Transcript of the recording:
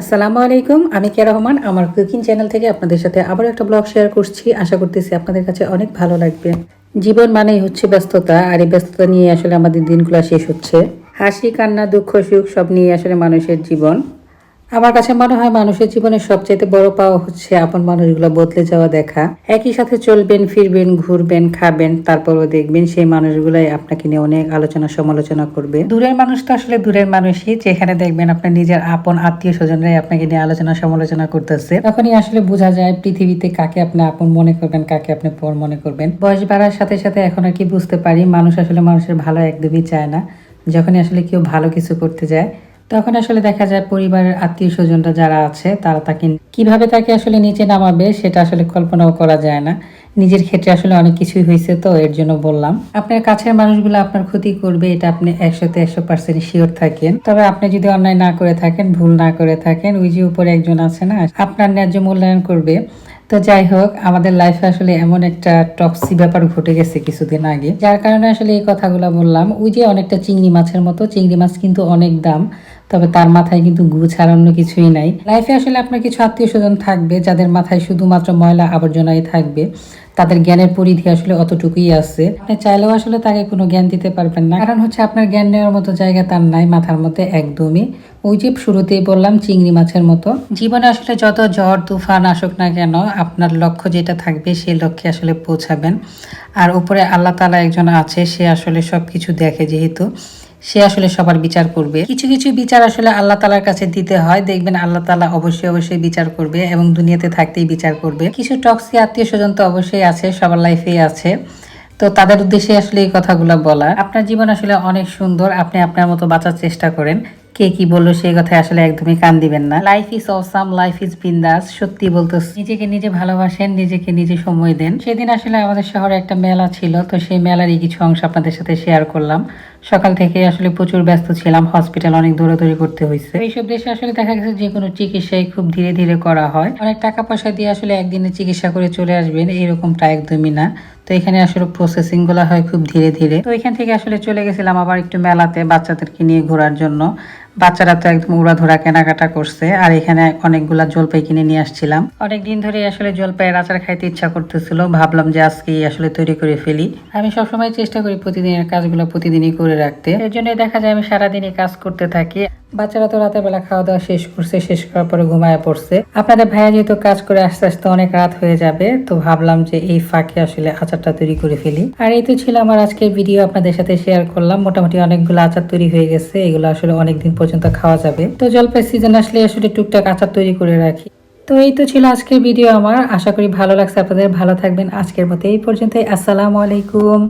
আসসালামু আলাইকুম, আমি কে রহমান, আমার কুকিং চ্যানেল থেকে আপনাদের সাথে আবার একটা ব্লগ শেয়ার করছি। আশা করতেছি আপনাদের কাছে অনেক ভালো লাগবে। জীবন মানেই হচ্ছে ব্যস্ততা, আর এই ব্যস্ততা নিয়ে আসলে আমাদের দিনগুলো শেষ হচ্ছে। হাসি, কান্না, দুঃখ, সুখ সব নিয়ে আসলে মানুষের জীবন। আমার কাছে মনে হয় মানুষের জীবনের সবচাইতে বড় পাওয়া হচ্ছে আপন মানুষগুলো বদলে যাওয়া দেখা। একই সাথে চলবেন, ফিরবেন, ঘুরবেন, খাবেন, তারপরও দেখবেন সেই মানুষগুলাই আপনাকে নিয়ে অনেক আলোচনা, সমালোচনা করবে। দূরের মানুষ তো আসলে দূরের মানুষই, যেখানে দেখবেন আপনার নিজের আপন আত্মীয় স্বজনরাই আপনাকে নিয়ে আলোচনা, সমালোচনা করতেছে। তখনই আসলে বোঝা যায় পৃথিবীতে কাকে আপনি আপন মনে করবেন, কাকে আপনি পর মনে করবেন। বয়স বাড়ার সাথে সাথে এখন আর কি বুঝতে পারি, মানুষ আসলে মানুষের ভালো একদমই চায় না। যখনই আসলে কেউ ভালো কিছু করতে যায় তখন আসলে দেখা যায় পরিবারের আত্মীয় স্বজনরা যারা আছে, তারা তাকে কীভাবে তাকে আসলে নিচে নামাবে সেটা আসলে কল্পনাও করা যায় না। নিজের ক্ষেত্রে আসলে অনেক কিছুই হয়েছে তো, এর জন্য বললাম। আপনার কাছের মানুষগুলো আপনার ক্ষতি করবে, এটা আপনি একশোতে একশো পার্সেন্ট শিওর থাকেন। তবে আপনি যদি অন্যায় না করে থাকেন, ভুল না করে থাকেন, ওই যে উপরে একজন আছে না, আপনার ন্যায্য মূল্যায়ন করবে। তো যাই হোক, আমাদের লাইফে আসলে এমন একটা টক্সি ব্যাপার ঘটে গেছে কিছুদিন আগে। যার কারণে আসলে এই কথাগুলো বললাম, ওই যে অনেকটা চিংড়ি মাছের মতো, চিংড়ি মাছ কিন্তু অনেক দাম। তবে তার মাথায় কিন্তু গু ছাড়া অন্য কিছুই নাই। লাইফে আসলে আপনার কিছু আত্মীয় স্বজন থাকবে, যাদের মাথায় শুধুমাত্র ময়লা আবর্জনাই থাকবে। তাদের জ্ঞানের পরিধি আসলে অতটুকুই আছে। আপনি চাইলেও আসলে তাকে কোনো জ্ঞান দিতে পারবেন না। কারণ হচ্ছে আপনার জ্ঞান নেওয়ার মতো জায়গা তার নাই, মাথার মধ্যে একদমই। ওই যে শুরুতেই বললাম, চিংড়ি মাছের মতো। জীবনে আসলে যত ঝড় তুফান আসুক না কেন, আপনার লক্ষ্য যেটা থাকবে, সেই লক্ষ্যে আসলে পৌঁছাবেন। আর উপরে আল্লাহ তালা একজন আছে, সে আসলে সব কিছু দেখে যেহেতু। সে আসলে সবার বিচার করবে। কিছু কিছু বিচার আসলে আল্লাহ তালার কাছে দিতে হয়। দেখবেন আল্লাহ তালা অবশ্যই অবশ্যই বিচার করবে এবং দুনিয়াতে থাকতেই বিচার করবে। কিছু টক্সি আত্মীয় স্বজন তো অবশ্যই আছে, সবার লাইফেই আছে। তো তাদের উদ্দেশ্যে আসলে এই কথাগুলো বলা আপনার জীবন আসলে অনেক সুন্দর, আপনি আপনার মতো বাঁচার চেষ্টা করেন। কে কি বলল সেই কথায় আসলে একদমই কান দিবেন না। Life is awesome life is বিন্দাস, সত্যি বলতো নিজেকে নিজে ভালোবাসেন, নিজেকে নিজে সময় দেন। সেদিন আসলে আমাদের শহরে একটা মেলা ছিল, তো সেই মেলারই কিছু অংশ আপনাদের সাথে শেয়ার করলাম। সকাল থেকে আসলে প্রচুর ব্যস্ত ছিলাম হসপিটাল অনেক দৌড়াদৌড়ি করতে হয়েছে এইসব দেশে আসলে দেখা গেছে যে কোনো চিকিৎসাই খুব ধীরে ধীরে করা হয়। অনেক টাকা পয়সা দিয়ে আসলে একদিনে চিকিৎসা করে চলে আসবেন এরকমটা একদমই না। তো এখানে আসলে প্রসেসিংগুলা হয় খুব ধীরে ধীরে। তো এখান থেকে আসলে চলে গেছিলাম আবার একটু মেলাতে বাচ্চাদেরকে নিয়ে ঘোরার জন্য। বাচ্চারা তো একদম উড়াধুরা কেনাকাটা করছে, আর এখানে অনেকগুলা জলপাই কিনে নিয়ে আসছিলাম। অনেক দিন ধরে আসলে জলপাইয়ের আচার খাইতে ইচ্ছা করতেছিল, ভাবলাম যে আজকে আসলে তৈরি করে ফেলি। আমি সবসময় চেষ্টা করি প্রতিদিনের কাজগুলো প্রতিদিনই করে রাখতে। এর জন্য দেখা যায় আমি সারাদিনই কাজ করতে থাকি। বাচ্চারা তো রাতের বেলা খাওয়া দাওয়া শেষ করছে, শেষ করার পরে ঘুমায় পড়ছে। আপনাদের ভাইয়া যেহেতু কাজ করে আস্তে আস্তে অনেক রাত হয়ে যাবে, তো ভাবলাম যে এই ফাঁকে আসলে আচারটা তৈরি করে ফেলি। আর এই তো ছিল আমার আজকের ভিডিও, আপনাদের সাথে শেয়ার করলাম। মোটামুটি অনেকগুলো আচার তৈরি হয়ে গেছে, এগুলো আসলে অনেকদিন পর্যন্ত খাওয়া যাবে। তো জলপাই সিজন আসলে আসলে টুকটাক আচার তৈরি করে রাখি। তো এই তো ছিল আজকের ভিডিও আমার। আশা করি ভালো লাগছে আপনাদের। ভালো থাকবেন। আজকের মতো এই পর্যন্তই। আসসালামু আলাইকুম।